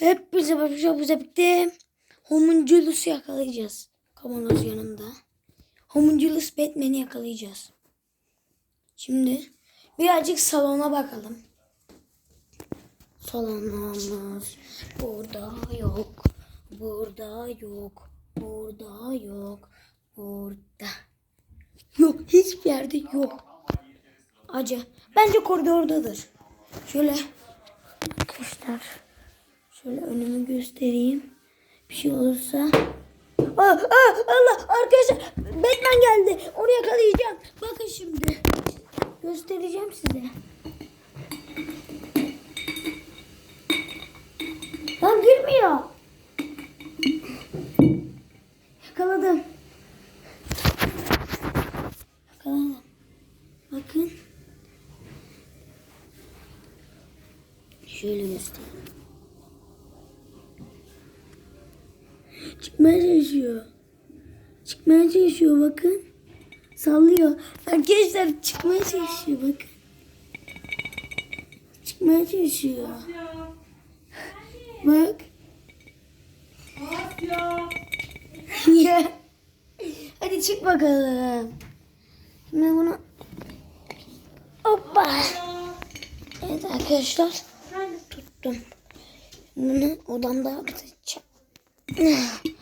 Hep bize bakacağız bize birlikte Homunculus yakalayacağız. Kavanoz yanında. Homunculus Batman'i yakalayacağız. Şimdi birazcık salona bakalım. Salonumuz burada yok. Burada yok. Burada yok. Burada. Yok hiçbir yerde yok. Acı. Bence koridordadır. Şöyle arkadaşlar şöyle önümü göstereyim. Bir şey olursa Aa, aa, Allah arkadaşlar Batman geldi. Onu yakalayacağım. Bakın şimdi. Göstereceğim size. Lan girmiyor. Yakaladım. Yakaladım. Bakın. Şöyle göstereyim. Çıkmaya çalışıyor. Çıkmaya çalışıyor bakın. Sallıyor. Arkadaşlar çıkmaya çalışıyor bakın. Çıkmaya çalışıyor. Bak. Hadi çık bakalım. Şimdi bunu Hoppa. Evet arkadaşlar. Tuttum. Bunu odamda atacağım. 嗯